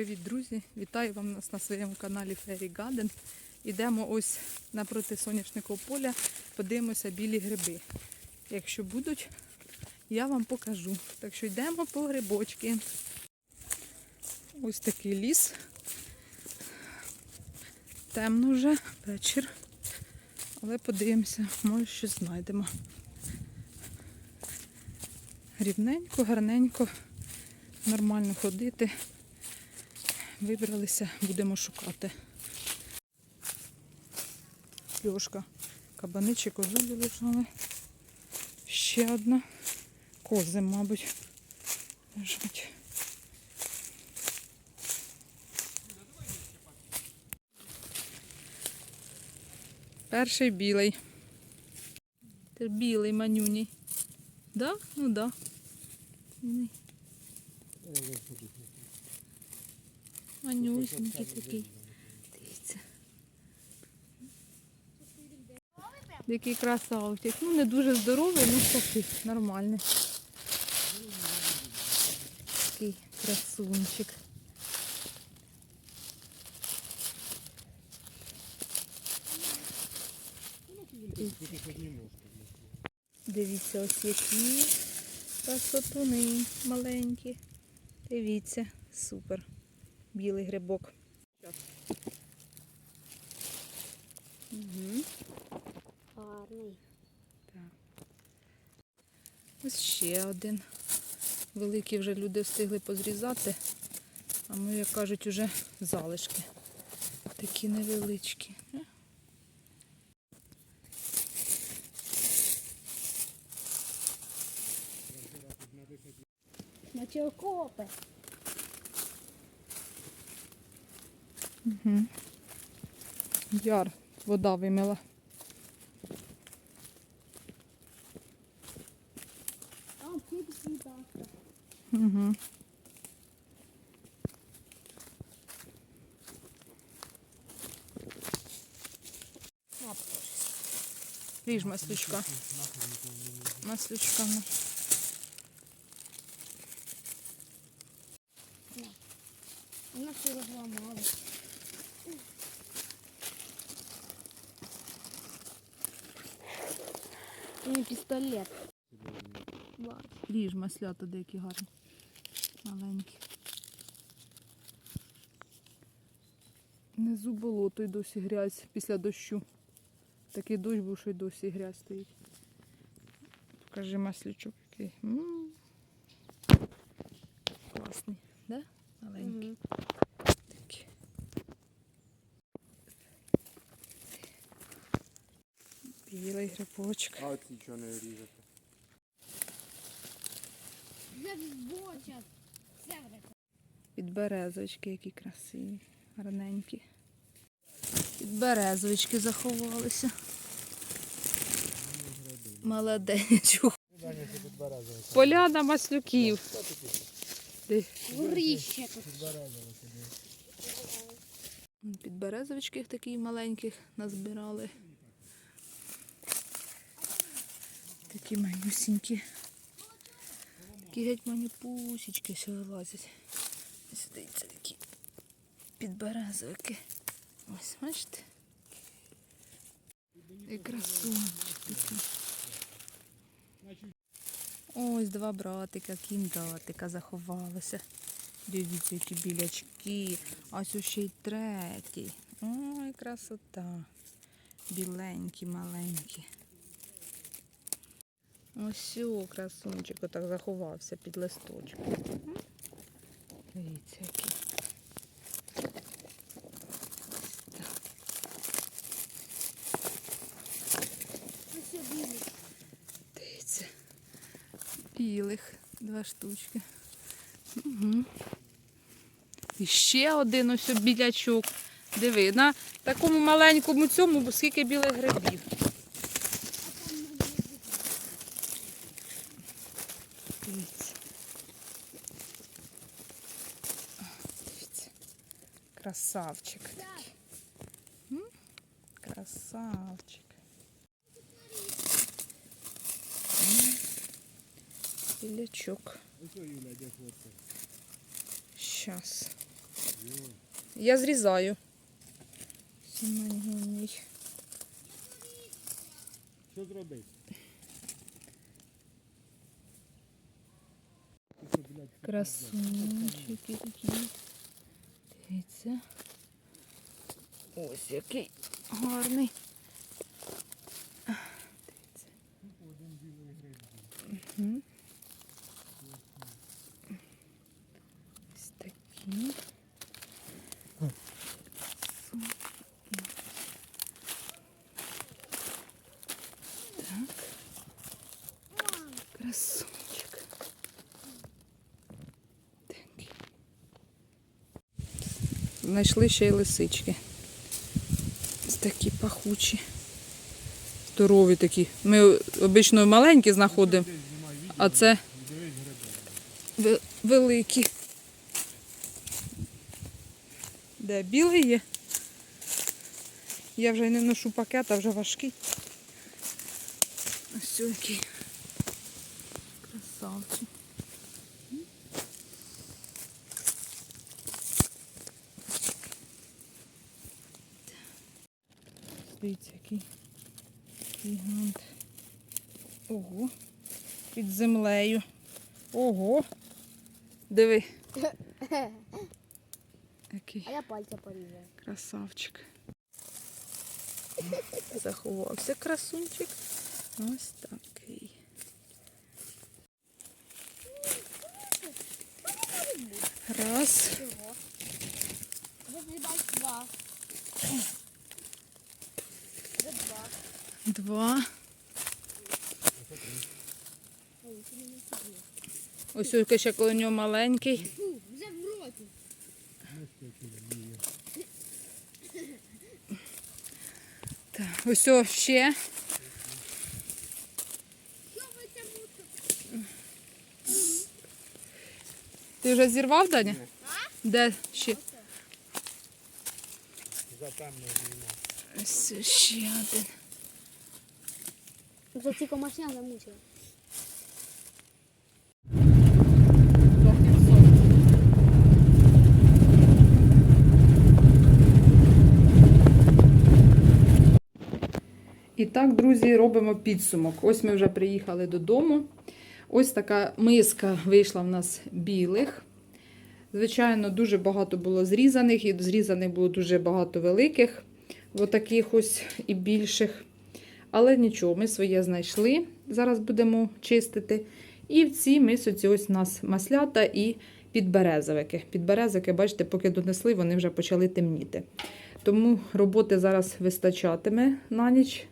Привіт, друзі! Вітаю вам нас на своєму каналі Fairy Garden. Ідемо ось напроти соняшникового поля, подивимося білі гриби. Якщо будуть, я вам покажу. Так що йдемо по грибочки. Ось такий ліс. Темно вже, вечір. Але подивимося, може щось знайдемо. Рівненько, гарненько, нормально ходити. Вибралися, будемо шукати. Льошка, кабаничі, козулі лежали. Ще одна. Кози, мабуть, лежать. Перший білий. Це білий манюній. Да? Ну да. Манюсенький такий. Дивіться. Який красавчик. Ну, не дуже здоровий, ну такий нормальний. Такий красунчик. Дивіться, ось які красотуни маленькі. Дивіться, супер. Білий грибок. Угу. Гарний. Так. Ось ще один. Великий вже люди встигли позрізати, а ми, як кажуть, уже залишки. Такі невеличкі. Наче окопи. Угу. Яр, вода вимила. Угу. Ріж маслючка. Маслючка. Вона все розламала. Мій пістолет. Ріж маслята деякі гарні. Маленькі. Внизу болото й досі грязь після дощу. Такий дощ був, що й досі грязь стоїть. Покажи маслючок який. М. Класний, да? Маленький. Такі. Білий грибочок. А оці чого не різати? Це збочать. Це вже. Підберезовички, які красиві, гарненькі. Підберезовички заховалися. Молодечу. Даня ще. Поляна маслюків. Горище тут. Собі. Підберезовички таких маленьких назбирали. Такі манюсінькі. Такі геть манюпусічки ще вилазять. Ось дивіться, такі підберезовики. Ось, бачите? І красунчик такий. Ось два братика, кіндатика заховалося. Дивіться, які білячки. Ось ще й третій. Ой, красота. Біленькі, маленькі. Ось о, красунчик отак заховався під листочком. Дивіться, який. Дивіться. Білих два штучки. Угу. І ще один ось білячок. Диви, на такому маленькому цьому скільки білих грибів. Красавчик. такий. М? Красавчик. М. Білячок. Ось Юля, де хлопці. Щас. Я зрізаю. Сімейний. Що зробити? Красунчики такі. Дивіться. Ось який гарний. Дивіться. Мгм. Ось такі. Так. Красунчик. Такі. Знайшли ще й лисички. Ось такі пахучі. Здорові такі. Ми обично маленькі знаходимо, а це великі. Де білий є? Я вже не ношу пакет, а вже важкий. Ось який. Красавчик. Дивіться, який гігант. Ого. Під землею. Ого. Диви. Який А я пальця порізаю. красавчик. Заховався красунчик. Ось такий. Раз. Чого? Ви зрібать два. Це два. Два. Ось який ще коло нього маленький. Вже в роті. Так, ось ще. Ти вже зірвав, Даня? Де ще? Затемно знімав. Ось ще один. Це ці комашня замучила. І так, друзі, робимо підсумок. Ось ми вже приїхали додому. Ось така миска вийшла в нас білих. Звичайно, дуже багато було зрізаних, і зрізаних було дуже багато великих, отаких ось і більших. Але нічого, ми своє знайшли. Зараз будемо чистити. І в цій мисоці ось у нас маслята і підберезовики. Підберезовики, бачите, поки донесли, вони вже почали темніти. Тому роботи зараз вистачатиме на ніч.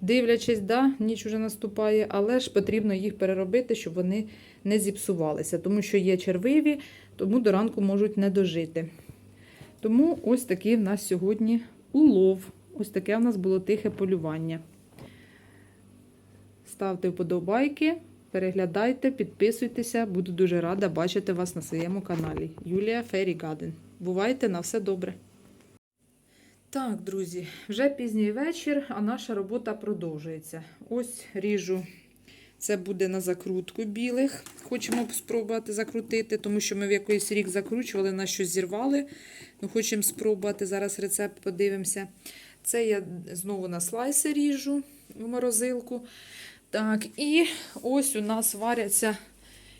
Дивлячись, да, ніч вже наступає, але ж потрібно їх переробити, щоб вони не зіпсувалися, тому що є червиві, тому до ранку можуть не дожити. Тому ось такий в нас сьогодні улов. Ось таке в нас було тихе полювання. Ставте вподобайки, переглядайте, підписуйтеся. Буду дуже рада бачити вас на своєму каналі. Юлія Фері Гаден. Бувайте на все добре! Так, друзі, вже пізній вечір, а наша робота продовжується. Ось ріжу. Це буде на закрутку білих. Хочемо спробувати закрутити, тому що ми в якийсь рік закручували, на щось зірвали. Ну, Хочемо спробувати. Зараз рецепт подивимося. Це я знову на слайси ріжу в морозилку. Так, і ось у нас варяться.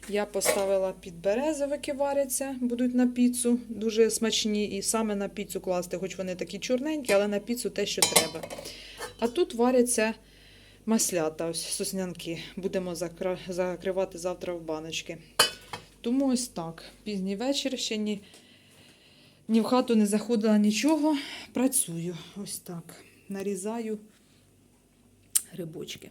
Я поставила підберезовики варяться, будуть на піцу, дуже смачні. І саме на піцу класти, хоч вони такі чорненькі, але на піцу те, що треба. А тут варяться маслята, ось соснянки. Будемо закривати завтра в баночки. Тому ось так. Пізній вечір ще ні, ні в хату не заходила нічого. Працюю. Ось так. Нарізаю грибочки.